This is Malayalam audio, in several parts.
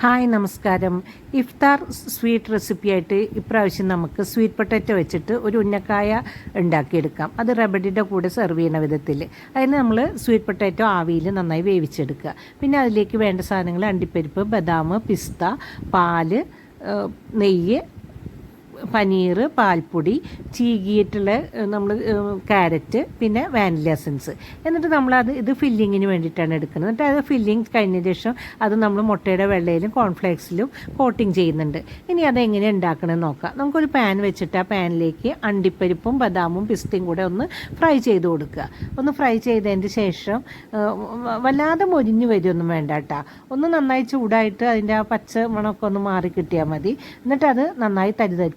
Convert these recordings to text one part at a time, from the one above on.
ഹായ് നമസ്കാരം. ഇഫ്താർ സ്വീറ്റ് റെസിപ്പിയായിട്ട് ഇപ്രാവശ്യം നമുക്ക് സ്വീറ്റ് പൊട്ടാറ്റോ വെച്ചിട്ട് ഒരു ഉന്നക്കായ ഉണ്ടാക്കിയെടുക്കാം. അത് റബഡിയുടെ കൂടെ സെർവ് ചെയ്യുന്ന വിധത്തിൽ. അതിന് നമ്മൾ സ്വീറ്റ് പൊട്ടാറ്റോ ആവിയിൽ നന്നായി വേവിച്ചെടുക്കുക. പിന്നെ അതിലേക്ക് വേണ്ട സാധനങ്ങൾ അണ്ടിപ്പരിപ്പ് ബദാം പിസ്ത പാൽ നെയ്യ് പനീർ പാൽപ്പൊടി ചീകിയിട്ടുള്ള നമ്മൾ ക്യാരറ്റ് പിന്നെ വാനില എസൻസ്. എന്നിട്ട് നമ്മളത് ഇത് ഫില്ലിങ്ങിന് വേണ്ടിയിട്ടാണ് എടുക്കുന്നത്. എന്നിട്ട് അത് ഫില്ലിങ് കഴിഞ്ഞ ശേഷം അത് നമ്മൾ മുട്ടയുടെ വെള്ളയിലും കോൺഫ്ലേക്സിലും കോട്ടിങ് ചെയ്യുന്നുണ്ട്. ഇനി അത് എങ്ങനെ ഉണ്ടാക്കണമെന്ന് നോക്കാം. നമുക്കൊരു പാൻ വെച്ചിട്ട് ആ പാനിലേക്ക് അണ്ടിപ്പരിപ്പും ബദാമും പിസ്തയും കൂടെ ഒന്ന് ഫ്രൈ ചെയ്ത് കൊടുക്കുക. ഒന്ന് ഫ്രൈ ചെയ്തതിന് ശേഷം വല്ലാതെ മൊരിഞ്ഞ് വരുമൊന്നും വേണ്ട കേട്ടോ. ഒന്ന് നന്നായി ചൂടായിട്ട് അതിന്റെ ആ പച്ച മണമൊക്കെ ഒന്ന് മാറി കിട്ടിയാൽ മതി. എന്നിട്ട് അത് നന്നായി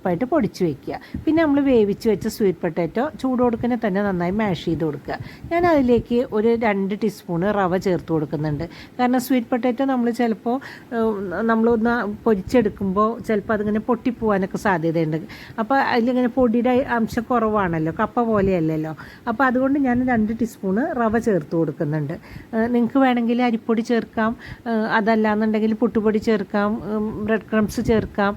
തരിതരിപ്പായിട്ട് പൊടിച്ച് വെക്കുക. പിന്നെ നമ്മൾ വേവിച്ച് വെച്ച സ്വീറ്റ് പൊട്ടാറ്റോ ചൂട് കൊടുക്കുന്ന തന്നെ നന്നായി മാഷ് ചെയ്ത് കൊടുക്കുക. ഞാൻ അതിലേക്ക് ഒരു രണ്ട് ടീസ്പൂണ് റവ ചേർത്ത് കൊടുക്കുന്നുണ്ട്. കാരണം സ്വീറ്റ് പൊട്ടാറ്റോ നമ്മൾ ചിലപ്പോൾ നമ്മളൊന്ന് പൊരിച്ചെടുക്കുമ്പോൾ ചിലപ്പോൾ അതിങ്ങനെ പൊട്ടിപ്പോവാനൊക്കെ സാധ്യതയുണ്ട്. അപ്പോൾ അതിലിങ്ങനെ പൊടിയുടെ അംശം കുറവാണല്ലോ കപ്പ പോലെയല്ലല്ലോ. അപ്പോൾ അതുകൊണ്ട് ഞാൻ രണ്ട് ടീസ്പൂണ് റവ ചേർത്ത് കൊടുക്കുന്നുണ്ട്. നിങ്ങൾക്ക് വേണമെങ്കിൽ അരിപ്പൊടി ചേർക്കാം. അതല്ല അതല്ലാന്നുണ്ടെങ്കിൽ പുട്ടുപൊടി ചേർക്കാം. ബ്രെഡ് ക്രംസ് ചേർക്കാം.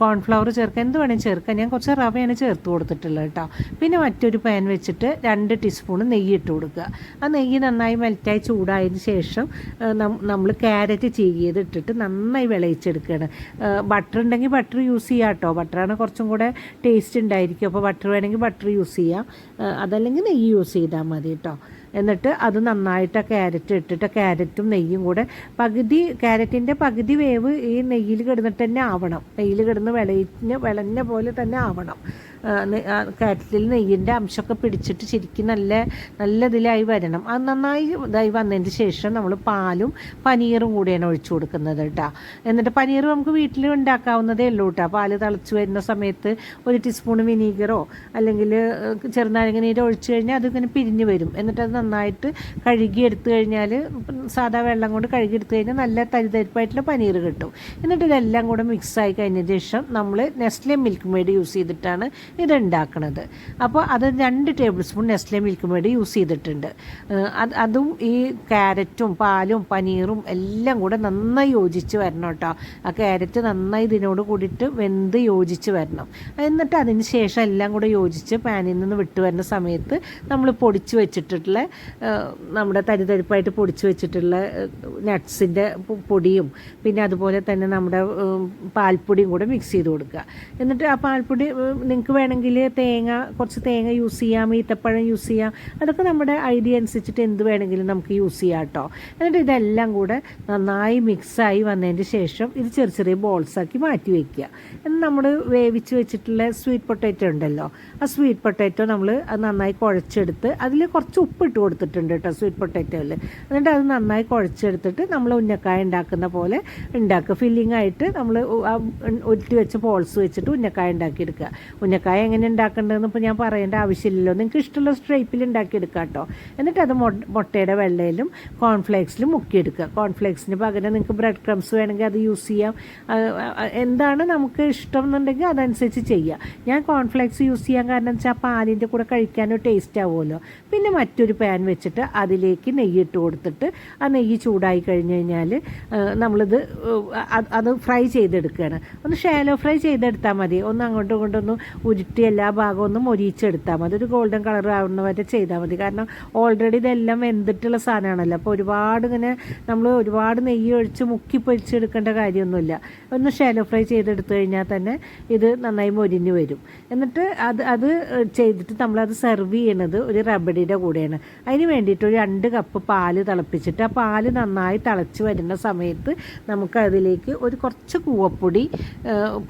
കോൺഫ്ലവർ ചേർക്കാം. എന്ത് വേണമെങ്കിൽ ചേർക്കാം ഞാൻ കുറച്ച് റവയാണ് ചേർത്ത് കൊടുത്തിട്ടുള്ളത് കേട്ടോ. പിന്നെ മറ്റൊരു പാൻ വെച്ചിട്ട് രണ്ട് ടീസ്പൂൺ നെയ്യ് ഇട്ട് കൊടുക്കുക. ആ നെയ്യ് നന്നായി മെൽറ്റായി ചൂടായതിന് ശേഷം നമ്മൾ ക്യാരറ്റ് ചീകിയത് ഇട്ടിട്ട് നന്നായി വിളയിച്ചെടുക്കുകയാണ്. ബട്ടർ ഉണ്ടെങ്കിൽ ബട്ടർ യൂസ് ചെയ്യാം കേട്ടോ. ബട്ടറാണ് കുറച്ചും കൂടെ ടേസ്റ്റ് ഉണ്ടായിരിക്കും. അപ്പോൾ ബട്ടർ വേണമെങ്കിൽ ബട്ടർ യൂസ് ചെയ്യാം. അതല്ലെങ്കിൽ നെയ്യ് യൂസ് ചെയ്താൽ മതി കേട്ടോ. എന്നിട്ട് അത് നന്നായിട്ട് ക്യാരറ്റ് ഇട്ടിട്ട് ക്യാരറ്റും നെയ്യും കൂടെ പകുതി ക്യാരറ്റിന്റെ പകുതി വേവ് ഈ നെയ്യിൽ കിടന്നിട്ട് തന്നെ ആവണം. നെയ്യിൽ കിടന്ന് വിളയിഞ്ഞ് വിളഞ്ഞ പോലെ തന്നെ ആവണം. ക്യാരറ്റിൽ നെയ്യിന്റെ അംശമൊക്കെ പിടിച്ചിട്ട് ശരിക്കും നല്ല നല്ല ഇതിലായി വരണം. അത് നന്നായി ഇതായി വന്നതിന് ശേഷം നമ്മൾ പാലും പനീറും കൂടിയാണ് ഒഴിച്ചു കൊടുക്കുന്നത് കേട്ടോ. എന്നിട്ട് പനീർ നമുക്ക് വീട്ടിൽ ഉണ്ടാക്കാവുന്നതേ ഉള്ളൂ കേട്ടോ. പാൽ തിളച്ച് വരുന്ന സമയത്ത് ഒരു ടീസ്പൂൺ വിനീഗറോ അല്ലെങ്കിൽ ചെറുനാരങ്ങ നീര് ഒഴിച്ചു കഴിഞ്ഞാൽ അതിങ്ങനെ പിരിഞ്ഞ് വരും. എന്നിട്ട് അത് നന്നായിട്ട് കഴുകി എടുത്തു കഴിഞ്ഞാൽ സാധാ വെള്ളം കൊണ്ട് കഴുകി എടുത്തു കഴിഞ്ഞാൽ നല്ല തരിതരിപ്പായിട്ടുള്ള പനീർ കിട്ടും. എന്നിട്ട് ഇതെല്ലാം കൂടെ മിക്സ് ആയി കഴിഞ്ഞ ശേഷം നമ്മൾ നെസ്ലെ മിൽക്ക് മെയ്ഡ് യൂസ് ചെയ്തിട്ടാണ് ഇത് ഉണ്ടാക്കുന്നത് അപ്പോൾ അത് രണ്ട് tablespoon Nestle Milkmaid use ചെയ്തിട്ടുണ്ട്. അത് അതും ഈ ക്യാരറ്റും പാലും പനീറും എല്ലാം കൂടെ നന്നായി യോജിച്ച് വരണം കേട്ടോ ആ ക്യാരറ്റ് നന്നായി ഇതിനോട് കൂടിയിട്ട് വെന്ത് യോജിച്ച് വരണം. എന്നിട്ട് അതിന് ശേഷം എല്ലാം കൂടെ യോജിച്ച് പാനിൽ നിന്ന് വിട്ട് വരുന്ന സമയത്ത് നമ്മൾ പൊടിച്ച് വെച്ചിട്ടുള്ള നമ്മുടെ തരിതരിപ്പായിട്ട് പൊടിച്ച് വെച്ചിട്ടുള്ള നട്ട്സിന്റെ പൊടിയും പിന്നെ അതുപോലെ തന്നെ നമ്മുടെ പാൽപ്പൊടിയും കൂടെ മിക്സ് ചെയ്ത് കൊടുക്കുക. എന്നിട്ട് ആ പാൽപ്പൊടി നിങ്ങൾക്ക് വേണമെങ്കിൽ തേങ്ങ കുറച്ച് തേങ്ങ യൂസ് ചെയ്യാം ഈത്തപ്പഴം യൂസ് ചെയ്യാം. അതൊക്കെ നമ്മുടെ ഐഡിയ അനുസരിച്ചിട്ട് എന്ത് വേണമെങ്കിലും നമുക്ക് യൂസ് ചെയ്യാം കേട്ടോ എന്നിട്ട് ഇതെല്ലാം കൂടെ നന്നായി മിക്സായി വന്നതിന് ശേഷം ഇത് ചെറിയ ചെറിയ ബോൾസാക്കി മാറ്റി വയ്ക്കുക എന്നിട്ട് നമ്മൾ വേവിച്ച് വെച്ചിട്ടുള്ള സ്വീറ്റ് പൊട്ടാറ്റോ ഉണ്ടല്ലോ ആ സ്വീറ്റ് പൊട്ടാറ്റോ നമ്മൾ അത് നന്നായി കുഴച്ചെടുത്ത് അതിൽ കുറച്ച് ഉപ്പിട്ട് കൊടുത്തിട്ടുണ്ട് കേട്ടോ സ്വീറ്റ് പൊട്ടാറ്റോയിൽ എന്നിട്ട് അത് നന്നായി കുഴച്ചെടുത്തിട്ട് നമ്മൾ ഉന്നക്കായ ഉണ്ടാക്കുന്ന പോലെ ഉണ്ടാക്കുക. ഫില്ലിംഗ് ആയിട്ട് നമ്മൾ ഉരുട്ടി വെച്ച ബോൾസ് വെച്ചിട്ട് ഉന്നക്കായ ഉണ്ടാക്കിയെടുക്കുക. ഉന്നക്കായ എങ്ങനെ ഉണ്ടാക്കേണ്ടതെന്ന് ഇപ്പോൾ ഞാൻ പറയേണ്ട ആവശ്യമില്ലല്ലോ. നിങ്ങൾക്ക് ഇഷ്ടമുള്ള സ്ട്രൈപ്പിൽ ഉണ്ടാക്കിയെടുക്കുക കേട്ടോ. എന്നിട്ട് അത് മുട്ടയുടെ വെള്ളയിലും കോൺഫ്ലേക്സിലും മുക്കിയെടുക്കുക. കോൺഫ്ലേക്സിന് പകരം നിങ്ങൾക്ക് ബ്രെഡ് ക്രംസ് വേണമെങ്കിൽ അത് യൂസ് ചെയ്യാം. എന്താണ് നമുക്ക് ഇഷ്ടം എന്നുണ്ടെങ്കിൽ അതനുസരിച്ച് ചെയ്യാം. ഞാൻ കോൺഫ്ലേക്സ് യൂസ് ചെയ്യാൻ കാരണം വെച്ചാൽ പാലിന്റെ കൂടെ കഴിക്കാനോ ടേസ്റ്റ് ആവുമല്ലോ. പിന്നെ മറ്റൊരു പാൻ വെച്ചിട്ട് അതിലേക്ക് നെയ്യ് ഇട്ട് കൊടുത്തിട്ട് ആ നെയ്യ് ചൂടായി കഴിഞ്ഞ് കഴിഞ്ഞാൽ നമ്മളിത് അത് ഫ്രൈ ചെയ്തെടുക്കുകയാണ്. ഒന്ന് ഷാലോ ഫ്രൈ ചെയ്തെടുത്താൽ മതി. ഒന്ന് അങ്ങോട്ടും ഇങ്ങോട്ടും ഒന്ന് ഉരുട്ടി എല്ലാ ഭാഗവും ഒന്ന് മൊരിയിച്ചെടുത്താൽ മതി. ഒരു ഗോൾഡൻ കളർ ആവുന്ന വരെ ചെയ്താൽ മതി. കാരണം ഓൾറെഡി ഇതെല്ലാം വെന്തിട്ടുള്ള സാധനമാണല്ലോ. അപ്പോൾ ഒരുപാട് ഇങ്ങനെ നമ്മൾ ഒരുപാട് നെയ്യ് ഒഴിച്ച് മുക്കി പൊരിച്ചെടുക്കേണ്ട കാര്യമൊന്നുമില്ല. ഒന്ന് ഷാലോ ഫ്രൈ ചെയ്തെടുത്തു കഴിഞ്ഞാൽ തന്നെ ഇത് നന്നായി മൊരിഞ്ഞ് വരും. എന്നിട്ട് അത് അത് ചെയ്തിട്ട് നമ്മളത് സെർവ് ചെയ്യണത് ഒരു റബഡിയുടെ കൂടെയാണ്. അതിന് വേണ്ടിയിട്ട് ഒരു രണ്ട് കപ്പ് പാൽ തിളപ്പിച്ചിട്ട് ആ പാൽ നന്നായി തിളച്ച് വരുന്ന സമയത്ത് നമുക്ക് അതിലേക്ക് ഒരു കുറച്ച് കൂവപ്പൊടി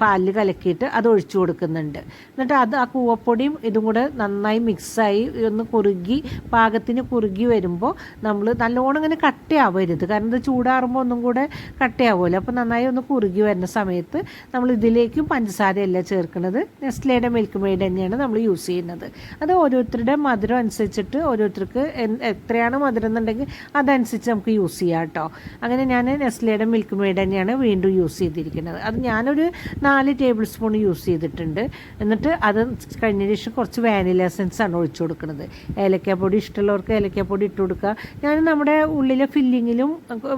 പാലിൽ കലക്കിയിട്ട് അത് ഒഴിച്ചു കൊടുക്കുന്നുണ്ട്. എന്നിട്ട് അത് ആ കൂവപ്പൊടിയും ഇതും കൂടെ നന്നായി മിക്സായി ഒന്ന് കുറുകി പാകത്തിന് കുറുകി വരുമ്പോൾ നമ്മൾ നല്ലോണം ഇങ്ങനെ കട്ടയാവരുത്. കാരണം ഇത് ചൂടാറുമ്പോൾ ഒന്നും കൂടെ കട്ടയാവുമല്ലോ അപ്പോൾ നന്നായി ഒന്ന് കുറുകി വരുന്ന സമയത്ത് നമ്മൾ ഇതിലേക്കും പഞ്ചസാരയല്ല ചേർക്കുന്നത് നെസ്ലയുടെ മിൽക്ക് മെയ്ഡ് തന്നെയാണ് നമ്മൾ യൂസ് ചെയ്യുന്നത്. അത് ഓരോരുത്തരുടെ മധുരം അനുസരിച്ചിട്ട് ഓരോരുത്തർക്ക് എത്രയാണ് മധുരം എന്നുണ്ടെങ്കിൽ അതനുസരിച്ച് നമുക്ക് യൂസ് ചെയ്യാം കേട്ടോ. അങ്ങനെ ഞാൻ നെസ്ലയുടെ മിൽക്ക് മെയ്ഡ് തന്നെയാണ് വീണ്ടും യൂസ് ചെയ്തിരിക്കുന്നത്. അത് ഞാനൊരു നാല് ടേബിൾ സ്പൂൺ യൂസ് ചെയ്തിട്ടുണ്ട്. എന്നിട്ട് എന്നിട്ട് അത് കഴിഞ്ഞതിന് ശേഷം കുറച്ച് വാനില എസൻസ് ആണ് ഒഴിച്ചു കൊടുക്കുന്നത്. ഏലക്കാപ്പൊടി ഇഷ്ടമുള്ളവർക്ക് ഏലക്കാപ്പൊടി ഇട്ട് കൊടുക്കുക. ഞാൻ നമ്മുടെ ഉള്ളിലെ ഫില്ലിങ്ങിലും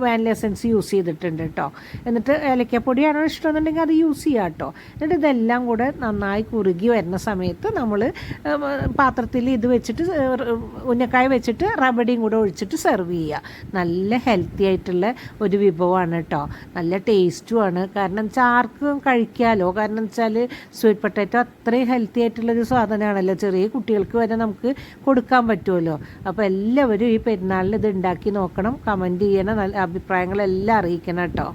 വാനില എസൻസ് യൂസ് ചെയ്തിട്ടുണ്ട് കേട്ടോ എന്നിട്ട് ഏലക്കാപ്പൊടിയാണോ ഇഷ്ടമെന്നുണ്ടെങ്കിൽ അത് യൂസ് ചെയ്യാം കേട്ടോ എന്നിട്ട് ഇതെല്ലാം കൂടെ നന്നായി കുറുകി വരുന്ന സമയത്ത് നമ്മൾ പാത്രത്തിൽ ഇത് വെച്ചിട്ട് ഉന്നക്കായ വെച്ചിട്ട് റബഡിയും കൂടെ ഒഴിച്ചിട്ട് സെർവ് ചെയ്യുക നല്ല ഹെൽത്തി ആയിട്ടുള്ള ഒരു വിഭവമാണ് കേട്ടോ നല്ല ടേസ്റ്റുമാണ് കാരണം വെച്ചാൽ ആർക്കും കഴിക്കാമല്ലോ കാരണം വെച്ചാൽ സ്വീറ്റ് പൊട്ടാറ്റോ അത്രയും ഹെൽത്തി ആയിട്ടുള്ളൊരു സാധനമാണല്ലോ. ചെറിയ കുട്ടികൾക്ക് വരെ നമുക്ക് കൊടുക്കാൻ പറ്റുമല്ലോ. അപ്പോൾ എല്ലാവരും ഈ പെരുന്നാളിൽ ഇത് ഉണ്ടാക്കി നോക്കണം. കമന്റ് ചെയ്യണം. നല്ല അഭിപ്രായങ്ങളെല്ലാം അറിയിക്കണം കേട്ടോ.